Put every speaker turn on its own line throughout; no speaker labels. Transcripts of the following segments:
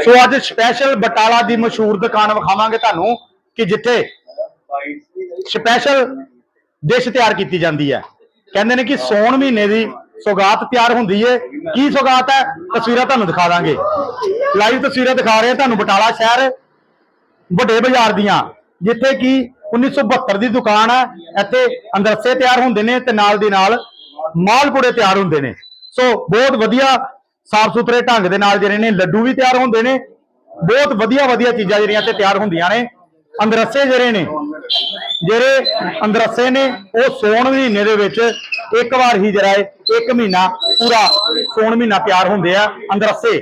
ਸੋ ਅੱਜ ਸਪੈਸ਼ਲ ਬਟਾਲਾ ਦੀ ਮਸ਼ਹੂਰ ਦੁਕਾਨ ਵਿਖਾਵਾਂਗੇ ਤੁਹਾਨੂੰ ਕਿ ਜਿੱਥੇ ਸਪੈਸ਼ਲ ਡਿਸ਼ ਤਿਆਰ ਕੀਤੀ ਜਾਂਦੀ ਹੈ। ਕਹਿੰਦੇ ਨੇ ਕਿ ਸੌਣ ਮਹੀਨੇ ਦੀ ਸੌਗਾਤ ਤਿਆਰ ਹੁੰਦੀ ਏ। ਕੀ ਸੌਗਾਤ ਹੈ? ਤਸਵੀਰਾਂ ਤੁਹਾਨੂੰ ਦਿਖਾ ਦਾਂਗੇ। ਲਾਈਵ ਤਸਵੀਰਾਂ ਦਿਖਾ ਰਹੇ ਤੁਹਾਨੂੰ ਬਟਾਲਾ ਸ਼ਹਿਰ ਵੱਡੇ ਬਾਜ਼ਾਰ ਦੀਆਂ, ਜਿੱਥੇ ਕਿ 1972 ਦੀ ਦੁਕਾਨ ਹੈ। ਇੱਥੇ ਅੰਦਰਸੇ ਤਿਆਰ ਹੁੰਦੇ ਨੇ ਤੇ ਨਾਲ ਦੀ ਨਾਲ ਮਾਲਪੂੜੇ ਤਿਆਰ ਹੁੰਦੇ ਨੇ। ਸੋ ਬਹੁਤ ਵਧੀਆ ਸਾਫ਼ ਸੁਥਰੇ ਢੰਗ ਦੇ ਨਾਲ ਜਿਹੜੇ ਨੇ ਲੱਡੂ ਵੀ ਤਿਆਰ ਹੁੰਦੇ ਨੇ, ਬਹੁਤ ਵਧੀਆ ਵਧੀਆ ਚੀਜ਼ਾਂ ਜਿਹੜੀਆਂ ਤੇ ਤਿਆਰ ਹੁੰਦੀਆਂ ਨੇ। ਅੰਦਰਸੇ ਜਿਹੜੇ ਨੇ, ਜਿਹੜੇ ਅੰਦਰਸੇ ਨੇ, ਉਹ ਸੌਣ ਮਹੀਨੇ ਦੇ ਵਿੱਚ ਇੱਕ ਵਾਰ ਹੀ ਜਿਹੜਾ ਹੈ, ਇੱਕ ਮਹੀਨਾ ਪੂਰਾ ਸੌਣ ਮਹੀਨਾ ਤਿਆਰ ਹੁੰਦੇ ਆ ਅੰਦਰਸੇ।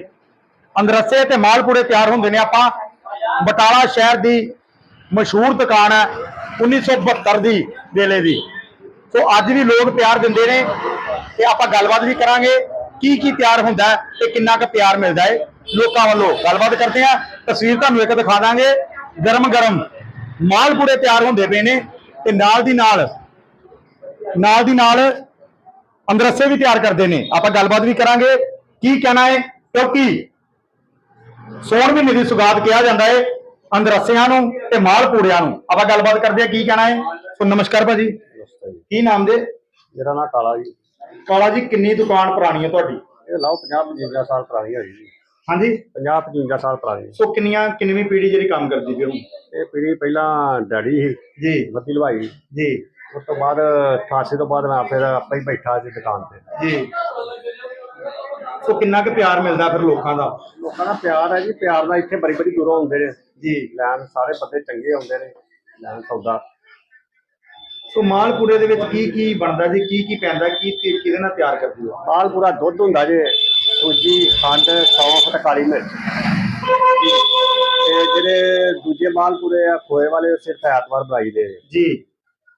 ਅੰਦਰਸੇ ਤੇ ਮਾਲਪੂੜੇ ਤਿਆਰ ਹੁੰਦੇ ਨੇ ਆਪਾਂ। ਬਟਾਲਾ ਸ਼ਹਿਰ ਦੀ ਮਸ਼ਹੂਰ ਦੁਕਾਨ ਹੈ 1972 ਦੀ ਵੇਲੇ ਦੀ। ਸੋ ਅੱਜ ਵੀ ਲੋਕ ਪਿਆਰ ਦਿੰਦੇ ਨੇ ਤੇ ਆਪਾਂ ਗੱਲਬਾਤ ਵੀ ਕਰਾਂਗੇ। ਕੀ ਕੀ ਤਿਆਰ ਹੁੰਦਾ ਤੇ ਕਿੰਨਾ ਕੁ ਪਿਆਰ ਮਿਲਦਾ ਹੈ ਲੋਕਾਂ ਵੱਲੋਂ ਗੱਲਬਾਤ ਕਰਦੇ ਆ ਤਸਵੀਰ ਤੁਹਾਨੂੰ ਇੱਕ ਦਿਖਾ ਦਾਂਗੇ। ਗਰਮ ਗਰਮ ਮਾਲਪੂੜੇ ਤਿਆਰ ਹੁੰਦੇ ਪਏ ਨੇ ਤੇ ਨਾਲ ਦੀ ਨਾਲ ਨਾਲ ਦੀ ਨਾਲ ਅੰਦਰਸੇ ਵੀ ਤਿਆਰ ਕਰਦੇ ਨੇ। ਆਪਾਂ ਗੱਲਬਾਤ ਵੀ ਕਰਾਂਗੇ ਕੀ ਕਹਿਣਾ ਹੈ ਕਿਉਂਕਿ ਸੋਣ ਮਹੀਨੇ ਦੀ ਸੁਗਾਤ ਕਿਹਾ ਜਾਂਦਾ ਹੈ ਅੰਦਰਸਿਆਂ ਨੂੰ ਤੇ ਮਾਲਪੂੜਿਆਂ ਨੂੰ। ਆਪਾਂ ਗੱਲਬਾਤ ਕਰਦੇ ਆ ਕੀ ਕਹਿਣਾ ਹੈ। ਸੋ ਨਮਸਕਾਰ ਭਾਜੀ। ਕੀ ਨਾਮ ਦੇ?
ਮੇਰਾ ਨਾਮ ਕਾਲਾ ਜੀ।
ਕਾਲਾ ਜੀ ਕਿੰਨੀ ਦੁਕਾਨ ਪੁਰਾਣੀ ਹੈ ਤੁਹਾਡੀ?
ਇਹ ਲਾਓ 50 55 ਸਾਲ ਪੁਰਾਣੀ ਹੋਈ ਜੀ।
ਹਾਂਜੀ?
50 55 ਸਾਲ ਪੁਰਾਣੀ
ਸੋ ਕਿੰਨੀਆਂ ਕਿੰਨਵੀਂ ਪੀੜ੍ਹੀ ਜਿਹੜੀ ਕੰਮ ਕਰਦੀ ਹੁਣ?
ਇਹ ਪੀੜੀ ਪਹਿਲਾਂ ਡੈਡੀ ਸੀ
ਜੀ।
ਬੱਤੀ ਲਵਾਈ
ਜੀ।
ਉਸ ਤੋਂ ਬਾਅਦ 88 ਤੋਂ ਬਾਅਦ ਮੈਂ ਫਿਰ ਆਪੇ ਹੀ ਬੈਠਾ ਸੀ ਦੁਕਾਨ ਤੇ।
ਜੀ। ਸੋ ਕਿੰਨਾ ਕੁ ਪਿਆਰ ਮਿਲਦਾ ਫਿਰ ਲੋਕਾਂ ਦਾ?
ਲੋਕਾਂ ਦਾ ਪਿਆਰ ਹੈ ਜੀ ਪਿਆਰ ਨਾਲ ਇੱਥੇ ਬੜੀ ਬੜੀ ਦੂਰੋਂ ਆਉਂਦੇ ਨੇ।
ਜੀ।
ਲੈਣ ਸਾਰੇ ਬੰਦੇ ਚੰਗੇ ਆਉਂਦੇ ਨੇ ਲੈਣ ਸੌਦਾ।
ਸੋ ਮਾਲਪੂੜੇ ਦੇ ਵਿੱਚ ਕੀ ਕੀ ਬਣਦਾ ਜੀ? ਕੀ ਕੀ ਪੈਂਦਾ? ਕੀ ਕੀ- ਕਿਹਦੇ ਨਾਲ ਤਿਆਰ ਕਰਦੀ ਹੋ?
ਮਾਲ ਪੂਰਾ ਦੁੱਧ ਹੁੰਦਾ ਜੇ ਸੂਜੀ ਖੰਡ ਸੌਂਫ ਤੇ ਕਾਲੀ ਮਿਰਚ। ਤੇ ਜਿਹੜੇ ਦੂਜੇ ਮਾਲ ਪੂਰੇ ਆ ਖੋਏ ਵਾਲੇ ਉਹ ਸਿਰਫ ਐਤਵਾਰ ਬਣਾਈ ਦੇ।
ਜੀ।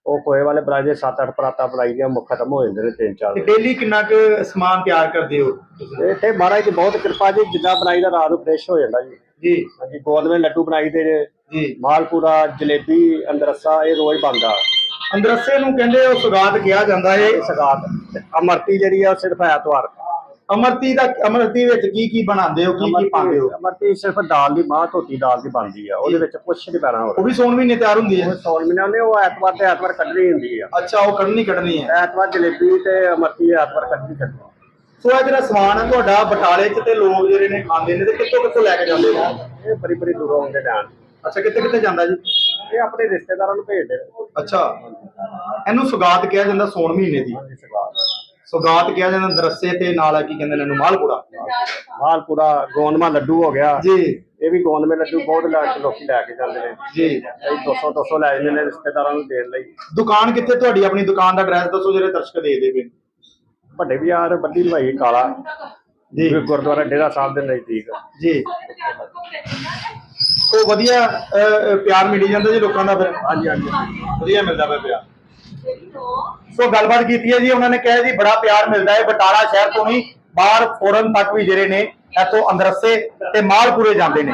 ਉਹ ਖੋਏ ਵਾਲੇ ਬਣਾਈ ਦੇ 7-8 ਪਰਾਤਾ ਬਣਾਈ ਦੀਆਂ ਮੁੱਖ ਖਤਮ ਹੋ ਜਾਂਦੇ ਨੇ ਤਿੰਨ ਚਾਰ
ਤੇ ਡੇਲੀ ਕਿੰਨਾ ਕੁ ਸਮਾਨ ਤਿਆਰ ਕਰਦੇ ਹੋ?
ਤੇ ਇੱਥੇ ਮਹਾਰਾਜ ਦੀ ਬਹੁਤ ਕਿਰਪਾ ਜੀ ਜਿੱਦਾਂ ਬਣਾਈ ਦਾ ਰਾਤ ਨੂੰ ਫਰੈਸ਼ ਹੋ ਜਾਂਦਾ ਜੀ।
ਜੀ।
ਹਾਂਜੀ ਗੋਦਵੇਂ ਲੱਡੂ ਬਣਾਈ ਦੇ ਜੇ
ਜੀ।
ਮਾਲਪੂਰਾ ਜਲੇਬੀ ਅੰਦਰਸਾ ਇਹ ਰੋਜ਼ ਬਣਦਾ।
ਅੰਦਰਸੇ ਨੂੰ ਕਹਿੰਦੇ ਉਹ ਸੁਗਾਤ ਕਿਹਾ ਜਾਂਦਾ ਹੈ
ਸਗਾਤ। ਅਮਰਤੀ ਜਿਹੜੀ ਆ ਸਿਰਫ ਐਤਵਾਰ
ਅਮਰਤੀ ਦਾ ਅਮਰਤੀ ਵਿੱਚ ਕੀ ਕੀ ਬਣਾਉਂਦੇ ਹੋ ਕੀ ਕੀ ਪਾਉਂਦੇ ਹੋ?
ਅਮਰਤੀ ਸਿਰਫ ਦਾਲ ਦੀ ਮਾਂ ਧੋਤੀ ਦਾਲ ਦੀ ਬਣਦੀ ਆ। ਉਹਦੇ ਵਿੱਚ ਕੁਛ ਨਹੀਂ ਪੈਣਾ ਹੋਰ।
ਉਹ ਵੀ ਸੌਣ ਮਹੀਨੇ ਤਿਆਰ ਹੁੰਦੀ ਹੈ?
ਉਹ ਸੌਣ ਮਹੀਨਾ ਨੇ ਉਹ ਐਤਵਾਰ ਤੇ ਐਤਵਾਰ ਕੱਢਣੀ ਹੁੰਦੀ ਆ।
ਅੱਛਾ ਉਹ ਕੱਢਣੀ ਕੱਢਣੀ ਹੈ।
ਐਤਵਾਰ ਜਲੇਬੀ ਤੇ ਅਮਰਤੀ ਐਤਵਾਰ ਕੱਢਣੀ ਕੱਢਣੀ।
ਸੋ ਇਹ ਜਿਹੜਾ ਸਮਾਨ ਹੈ ਤੁਹਾਡਾ ਬਟਾਲੇ 'ਚ ਤੇ ਲੋਕ ਜਿਹੜੇ ਨੇ ਖਾਂਦੇ ਨੇ ਤੇ ਕਿੱਥੋਂ ਕਿੱਥੋਂ ਲੈ ਕੇ ਜਾਂਦੇ ਨੇ?
ਇਹ ਬੜੀ ਬੜੀ ਦੂਰੋਂ ਆਉਂਦੇ ਲੈਣ
ਅੱਛਾ ਕਿੱਥੇ ਕਿੱਥੇ ਜਾਂਦਾ ਜੀ?
ਇਹ ਆਪਣੇ ਰਿਸ਼ਤੇਦਾਰਾਂ ਨੂੰ ਭੇਜਦੇ ਨੇ।
ਅੱਛਾ। ਇਹਨੂੰ ਸੁਗਾਤ ਕਿਹਾ ਜਾਂਦਾ ਸੌਣ ਮਹੀਨੇ ਦੀ।
ਹਾਂਜੀ ਸਗਾਤ।
ਸੁਗਾਤ ਕਿਹਾ ਜਾਂਦਾ ਦਰਸੇ ਤੇ ਨਾਲ ਕੀ ਕਹਿੰਦੇ ਨੇ ਇਹਨੂੰ ਮਾਲਪੂੜਾ।
ਮਾਲਪੂਰਾ ਗੋਂਦਮਾ ਲੱਡੂ ਹੋ ਗਿਆ।
ਜੀ।
ਇਹ ਵੀ ਗੋਂਦਮੇ ਲੱਡੂ ਬਹੁਤ ਲੈ- ਲੋਕੀ ਲੈ ਕੇ ਜਾਂਦੇ ਨੇ।
ਜੀ।
ਕਈ 200 200 ਲੈ ਜਾਂਦੇ ਨੇ ਰਿਸ਼ਤੇਦਾਰਾਂ ਨੂੰ ਦੇਣ ਲਈ।
ਦੁਕਾਨ ਕਿੱਥੇ ਤੁਹਾਡੀ? ਆਪਣੀ ਦੁਕਾਨ ਦਾ ਐਡਰੈਸ ਦੱਸੋ ਜਿਹੜੇ ਦਰਸ਼ਕ ਦੇਖਦੇ ਪਏ
ਵੱਡੇ ਬਾਜ਼ਾਰ ਬੱਦੀ ਲਵਾਈ ਕਾਲਾ।
ਜੀ।
ਗੁਰਦੁਆਰਾ ਡੇਰਾ ਸਾਹਿਬ ਦੇ ਨਜ਼ਦੀਕ।
ਜੀ। ਸੋ ਵਧੀਆ ਅਹ, ਪਿਆਰ ਮਿਲੀ ਜਾਂਦਾ ਜੀ ਲੋਕਾਂ ਦਾ ਫਿਰ।
ਹਾਂਜੀ ਹਾਂਜੀ।
ਵਧੀਆ ਮਿਲਦਾ ਪਿਆ ਪਿਆਰ। ਸੋ ਗੱਲਬਾਤ ਕੀਤੀ ਹੈ ਜੀ ਉਹਨਾਂ ਨੇ ਕਿਹਾ ਜੀ ਬੜਾ ਪਿਆਰ ਮਿਲਦਾ ਹੈ। ਬਟਾਲਾ ਸ਼ਹਿਰ ਤੋਂ ਨਹੀਂ ਬਾਹਰ ਫੋਰਨ ਤੱਕ ਵੀ ਜਿਹੜੇ ਨੇ ਇੱਥੋਂ ਅੰਦਰਸੇ ਤੇ ਮਾਲਪੁਰੇ ਜਾਂਦੇ ਨੇ।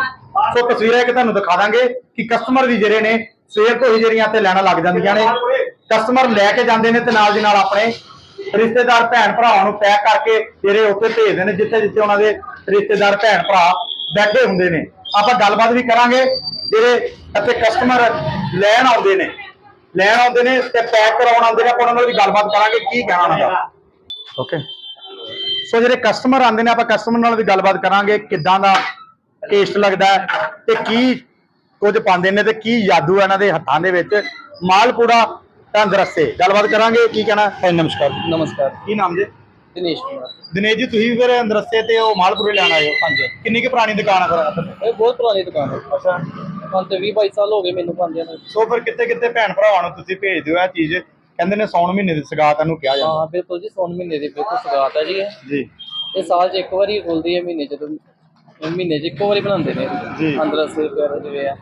ਸੋ ਤਸਵੀਰਾਂ ਇੱਕ ਤੁਹਾਨੂੰ ਦਿਖਾ ਦਾਂਗੇ ਕਿ ਕਸਟਮਰ ਵੀ ਜਿਹੜੇ ਨੇ ਸਵੇਰ ਤੋਂ ਹੀ ਜਿਹੜੀਆਂ ਇੱਥੇ ਲੈਣਾ ਲੱਗ ਜਾਂਦੀਆਂ ਨੇ। ਕਸਟਮਰ ਲੈ ਕੇ ਜਾਂਦੇ ਨੇ ਤੇ ਨਾਲ ਦੀ ਨਾਲ ਆਪਣੇ ਰਿਸ਼ਤੇਦਾਰ ਭੈਣ ਭਰਾਵਾਂ ਨੂੰ ਪੈਕ ਕਰਕੇ ਜਿਹੜੇ ਉੱਥੇ ਭੇਜਦੇ ਨੇ ਜਿੱਥੇ ਜਿੱਥੇ ਉਹਨਾਂ ਦੇ ਰਿਸ਼ਤੇਦਾਰ ਭੈਣ ਭਰਾ ਬੈਠੇ ਹੁੰਦੇ ਨੇ। ਆਪਾਂ ਗੱਲਬਾਤ ਵੀ ਕਰਾਂਗੇ ਜਿਹੜੇ ਇੱਥੇ ਕਸਟਮਰ ਲੈਣ ਆਉਂਦੇ ਨੇ। ਲੈਣ ਆਉਂਦੇ ਨੇ ਤੇ ਪੈਕ ਕਰਾਉਣ ਆਉਂਦੇ ਨੇ ਆਪਾਂ ਉਹਨਾਂ ਨਾਲ ਵੀ ਗੱਲਬਾਤ ਕਰਾਂਗੇ ਕੀ ਕਹਿਣਾ ਉਹਨਾਂ ਦਾ। ਓਕੇ ਸੋ ਜਿਹੜੇ ਕਸਟਮਰ ਆਉਂਦੇ ਨੇ ਆਪਾਂ ਕਸਟਮਰ ਨਾਲ ਵੀ ਗੱਲਬਾਤ ਕਰਾਂਗੇ ਕਿੱਦਾਂ ਦਾ ਟੇਸਟ ਲੱਗਦਾ ਤੇ ਕੀ ਕੁਝ ਪਾਉਂਦੇ ਨੇ ਤੇ ਕੀ ਜਾਦੂ ਹੈ ਇਹਨਾਂ ਦੇ ਹੱਥਾਂ ਦੇ ਵਿੱਚ। ਮਾਲਪੂੜਾ ਤੰਦਰਸੇ ਗੱਲਬਾਤ ਕਰਾਂਗੇ ਕੀ ਕਹਿਣਾ? ਹੈ ਨਮਸਕਾਰ।
ਨਮਸਕਾਰ।
ਕੀ ਨਾਮ ਜੀ?
ਦਿਨੇਸ਼ ਕੁਮਾਰ।
ਦਿਨੇਸ਼ ਜੀ ਤੁਸੀਂ ਫਿਰ ਅੰਦਰਸੇ ਤੇ ਉਹ ਮਾਲਪੂੜੇ ਲੈਣ ਆਏ ਹੋ
ਹਾਂਜੀ।
ਕਿੰਨੀ ਕੁ ਪੁਰਾਣੀ ਦੁਕਾਨ ਹੈ ਫਿਰ
ਇਹ ਬਹੁਤ ਪੁਰਾਣੀ ਦੁਕਾਨ ਹੈ।
ਅੱਛਾ।
ਹੁਣ ਤੇ 20 22 ਸਾਲ ਹੋ ਗਏ ਮੈਨੂੰ ਪਾਉਂਦਿਆਂ ਨੂੰ।
ਸੋ ਫਿਰ ਕਿੱਥੇ ਕਿੱਥੇ ਭੈਣ ਭਰਾਵਾਂ ਨੂੰ ਤੁਸੀਂ ਭੇਜਦੇ ਹੋ ਇਹ ਚੀਜ਼? ਕਹਿੰਦੇ ਨੇ ਸੌਣ ਮਹੀਨੇ ਦੀ ਸਗਾਤ ਇਹਨੂੰ ਕਿਹਾ ਜਾਂਦਾ।
ਹਾਂ ਬਿਲਕੁਲ ਜੀ ਸੌਣ ਮਹੀਨੇ ਦੀ ਬਿਲਕੁਲ ਸਗਾਤ ਹੈ ਜੀ ਇਹ।
ਜੀ।
ਇਹ ਸਾਲ 'ਚ ਇੱਕ ਵਾਰੀ ਖੁੱਲਦੀ ਹੈ ਮਹੀਨੇ 'ਚ ਤੇ ਮਹੀਨੇ 'ਚ ਇੱਕੋ ਵਾਰੀ ਬਣਾਉਂਦੇ ਨੇ।
ਜੀ।
ਅੰਦਰ ਸੇ ਵਗੈਰਾ ਜਿਵੇਂ ਆ।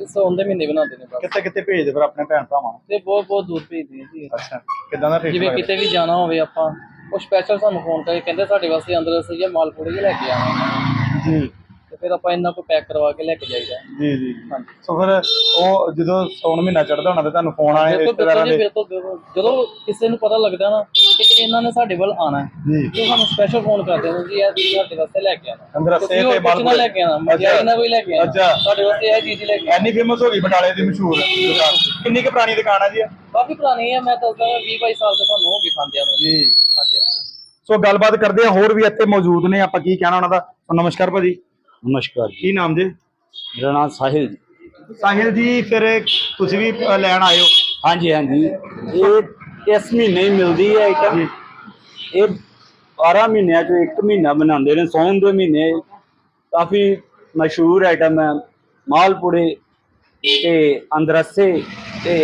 ਇਹ ਸੌਣ ਦੇ ਮਹੀਨੇ ਬਣਾਉਂਦੇ ਨੇ ਬਸ।
ਕਿੱਥੇ ਕਿੱਥੇ ਭੇਜਦੇ ਫਿਰ ਆਪਣੇ ਭੈਣ ਭਰਾਵਾਂ ਨੂੰ?
ਤੇ ਬਹੁਤ ਬਹੁਤ ਦੂਰ ਭੇਜਦੇ ਆ ਜੀ।
ਅੱਛਾ। ਕਿੱਦਾਂ ਦਾ
ਜਿਵੇਂ
ਟੇਸਟ
ਕਿਤੇ ਵੀ ਜਾਣਾ ਹੋਵੇ ਆਪਾਂ। ਉਹ ਸਪੈਸ਼ਲ ਸਾਨੂੰ ਫੋਨ ਕਰਕੇ ਕਹਿੰਦੇ ਸਾਡੇ ਵਾਸਤੇ ਅੰਦਰ ਸੇ ਮਾਲਪੂੜੇ ਹੀ ਲੈ ਕੇ ਆਵਾਂਗੇ।
ਜੀ।
ਤੇ ਫਿਰ ਆਪਾਂ ਇਹਨਾਂ ਕੋ ਪੈਕ ਕਰਵਾ ਕੇ ਲੈ ਕੇ ਜਾਈਦਾ।
ਜੀ ਜੀ।
ਹਾਂਜੀ।
ਸੋ ਫਿਰ ਉਹ ਜਦੋਂ ਸੌਣ ਮਹੀਨਾ ਚੜਦਾ ਹੋਣਾ ਤੇ ਤੁਹਾਨੂੰ ਫੋਨ ਆਏ
ਬਿਲਕੁਲ ਬਿਲਕੁਲ ਜੀ
ਦੇ।
ਬਿਲਕੁਲ ਬਿਲਕੁਲ। ਜਦੋਂ ਕਿਸੇ ਨੂੰ ਪਤਾ ਲੱਗਦਾ ਨਾ ਕਿ ਇਹਨਾਂ ਨੇ ਸਾਡੇ ਵੱਲ ਆਣਾ ਹੈ।
ਜੀ।
ਜੋ ਸਾਨੂੰ ਸਪੈਸ਼ਲ ਫੋਨ ਕਰਦੇ ਨੇ ਜੀ ਇਹ ਤੁਸੀਂ ਸਾਡੇ ਵਾਸਤੇ ਲੈ ਕੇ ਆਣਾ
ਅੰਦਰ ਸੇ
ਤੁਸੀਂ
ਤੇ
ਨਾ
ਬਾਲਪੁਰ
ਲੈ ਕੇ ਆਣਾ ਮਠਿਆਈ ਨਾ ਕੋਈ ਲੈ ਕੇ ਆਣਾ
ਅੱਛਾ।
ਤੁਹਾਡੇ ਵਾਸਤੇ ਇਹ ਚੀਜ਼ ਲੈ ਕੇ ਆਣਾ
ਐਨੀ ਫੇਮਸ ਹੋ ਗਈ ਬਟਾਲੇ ਦੀ ਮਸ਼ਹੂਰ ਦੁਕਾਨ। ਕਿੰਨੀ ਕੁ ਪੁਰਾਣੀ ਦੁਕਾਨ ਆ ਜੀ ਇਹ?
ਕਾਫੀ ਪੁਰਾਣੀ ਹੈ ਮੈਂ ਦੱਸਦਾ 20 22 ਸਾਲ ਤੋਂ ਤੁਹਾਨੂੰ ਹੋ ਗਏ ਖਾਂਦਿਆਂ ਨੂੰ।
ਜੀ।
ਹਾਂਜੀ
ਸੋ ਗੱਲਬਾਤ ਕਰਦੇ ਆ ਹੋਰ ਵੀ ਇੱਥੇ ਮੌਜੂਦ ਨੇ ਆਪਾਂ ਕੀ ਕਹਿਣਾ ਉਹਨਾਂ ਦਾ? ਸੋ ਨਮਸਕਾਰ ਭਾਜੀ।
ਨਮਸਕਾਰ ਜੀ।
ਕੀ ਨਾਮ ਜੀ?
ਮੇਰਾ ਨਾਮ ਸਾਹਿਲ ਜੀ।
ਸਾਹਿਲ ਜੀ ਫਿਰ ਤੁਸੀਂ ਵੀ ਅ, ਲੈਣ ਆਏ ਹੋ?
ਹਾਂਜੀ ਹਾਂਜੀ। ਇਹ ਇਸ ਮਹੀਨੇ ਹੀ ਮਿਲਦੀ ਹੈ ਆਈਟਮ ਇਹ 12 ਮਹੀਨਿਆਂ ਚੋਂ ਇੱਕ ਮਹੀਨਾ ਬਣਾਉਂਦੇ ਨੇ ਸੌਣ ਦੇ ਮਹੀਨੇ। ਕਾਫੀ ਮਸ਼ਹੂਰ ਆਈਟਮ ਹੈ ਮਾਲਪੂੜੇ ਤੇ ਅੰਦਰਸੇ ਤੇ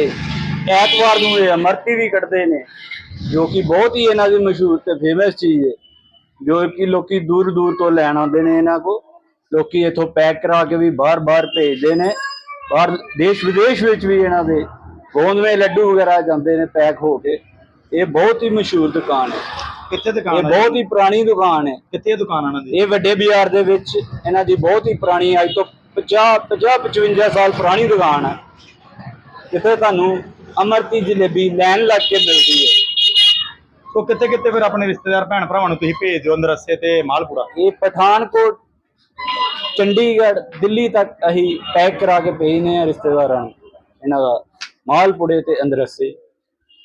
ਐਤਵਾਰ ਨੂੰ ਇਹ ਅਮਰਤੀ ਵੀ ਕੱਢਦੇ ਨੇ ਜੋ ਕਿ ਬਹੁਤ ਹੀ ਇਹਨਾਂ ਦੀ ਮਸ਼ਹੂਰ ਤੇ ਫੇਮਸ ਚੀਜ਼ ਹੈ ਜੋ ਕਿ ਲੋਕੀ ਦੂਰ ਦੂਰ ਤੋਂ ਲੈਣ ਆਉਂਦੇ ਨੇ ਇਹਨਾਂ ਕੋ ਲੋਕੀ ਇਥੋਂ ਪੈਕ ਕਰਾ ਕੇ ਵੀ ਬਾਹਰ-ਬਾਹਰ ਭੇਜਦੇ ਨੇ ਬਾਹਰ ਦੇਸ਼ ਵਿਦੇਸ਼ ਵਿੱਚ ਵੀ ਇਹਨਾਂ ਦੇ ਗੋਂਦਵੇਂ ਲੱਡੂ ਵਗੈਰਾ ਜਾਂਦੇ ਨੇ ਪੈਕ ਹੋ ਕੇ। ਇਹ ਬਹੁਤ ਹੀ ਮਸ਼ਹੂਰ ਦੁਕਾਨ ਹੈ।
ਕਿੱਥੇ
ਇਹ
ਦੁਕਾਨ ਆ
ਬਹੁਤ ਹੀ ਪੁਰਾਣੀ ਦੁਕਾਨ ਹੈ।
ਕਿੱਥੇ ਦੁਕਾਨ ਦੀ
ਇਹ ਵੱਡੇ ਬਾਜ਼ਾਰ ਦੇ ਵਿੱਚ ਇਹਨਾਂ ਦੀ ਬਹੁਤ ਹੀ ਪੁਰਾਣੀ ਅੱਜ ਤੋਂ 50 50 55 ਸਾਲ ਪੁਰਾਣੀ ਦੁਕਾਨ ਹੈ। ਜਿੱਥੇ ਤੁਹਾਨੂੰ ਅਮਰਤੀ ਜਲੇਬੀ ਲੈਣ ਲੱਗ ਕੇ ਮਿਲਦੀ ਹੈ।
ਸੋ ਕਿੱਥੇ ਕਿੱਥੇ ਫਿਰ ਆਪਣੇ ਰਿਸ਼ਤੇਦਾਰ ਭੈਣ ਭਰਾਵਾਂ ਨੂੰ ਤੁਸੀਂ ਭੇਜ ਦਿਓ ਅੰਦਰ ਰਸਤੇ ਤੇ ਮਾਲਪੁਰਾ?
ਇਹ ਪਠਾਨਕੋਟ ਚੰਡੀਗੜ੍ਹ ਦਿੱਲੀ ਤੱਕ ਅਸੀਂ ਪੈਕ ਕਰਾ ਕੇ ਭੇਜਨੇ ਆ ਰਿਸ਼ਤੇਦਾਰਾਂ ਨੂੰ ਇਹਨਾਂ ਦਾ। ਮਾਲਪੁੜੇ ਤੇ ਅੰਦਰਸੇ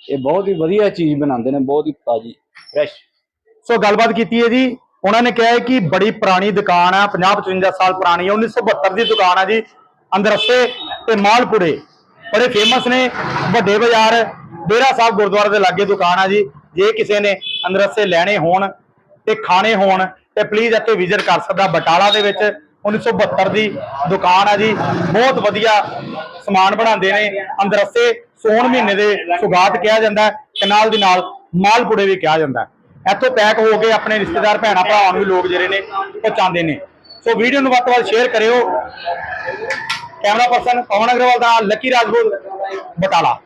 ਇਹ ਬਹੁਤ ਹੀ ਵਧੀਆ ਚੀਜ਼ ਬਣਾਉਂਦੇ ਨੇ, ਬਹੁਤ ਹੀ ਤਾਜੀ ਫਰੈਸ਼
ਸੋ ਗੱਲਬਾਤ ਕੀਤੀ ਹੈ ਜੀ। ਉਹਨਾਂ ਨੇ ਕਿਹਾ ਕਿ ਬੜੀ ਪੁਰਾਣੀ ਦੁਕਾਨ ਹੈ 50 55 ਸਾਲ ਪੁਰਾਣੀ ਹੈ 1972 ਦੀ ਦੁਕਾਨ ਹੈ ਜੀ ਅੰਦਰਸੇ ਤੇ ਮਾਲਪੁਰੇ ਬੜੇ ਫੇਮਸ ਨੇ, ਵੱਡੇ ਬਾਜ਼ਾਰ, ਡੇਰਾ ਸਾਹਿਬ ਗੁਰਦੁਆਰੇ ਦੇ ਲਾਗੇ ਦੁਕਾਨ ਆ ਜੀ। ਜੇ ਕਿਸੇ ਨੇ ਅੰਦਰਸੇ ਲੈਣੇ ਹੋਣ ਤੇ ਖਾਣੇ ਹੋਣ ਤੇ ਪਲੀਜ਼ ਇੱਥੇ ਵਿਜ਼ਿਟ ਕਰ ਸਕਦਾ ਬਟਾਲਾ ਦੇ ਵਿੱਚ 1972 ਦੀ ਦੁਕਾਨ ਹੈ ਜੀ। ਬਹੁਤ ਵਧੀਆ ਸਮਾਨ ਬਣਾਉਂਦੇ ਨੇ ਅੰਦਰਸੇ ਸੋਣ ਮਹੀਨੇ ਦੇ ਸੁਗਾਤ ਕਿਹਾ ਜਾਂਦਾ ਹੈ ਤੇ ਨਾਲ ਦੀ ਨਾਲ ਮਾਲਪੁੜੇ ਵੀ ਕਿਹਾ ਜਾਂਦਾ ਇੱਥੋਂ ਪੈਕ ਹੋ ਕੇ ਆਪਣੇ ਰਿਸ਼ਤੇਦਾਰ, ਭੈਣਾਂ, ਭਰਾਵਾਂ ਨੂੰ ਵੀ ਲੋਕ ਜਿਹੜੇ ਨੇ, ਪਹੁੰਚਾਉਂਦੇ ਨੇ। ਸੋ ਵੀਡੀਓ ਨੂੰ ਵੱਧ ਤੋਂ ਵੱਧ ਸ਼ੇਅਰ ਕਰਿਓ। ਕੈਮਰਾ ਪਰਸਨ ਪਵਨ ਅਗਰਵਾਲ ਦਾ, ਲੱਕੀ ਰਾਜਪੂਤ, ਬਟਾਲਾ।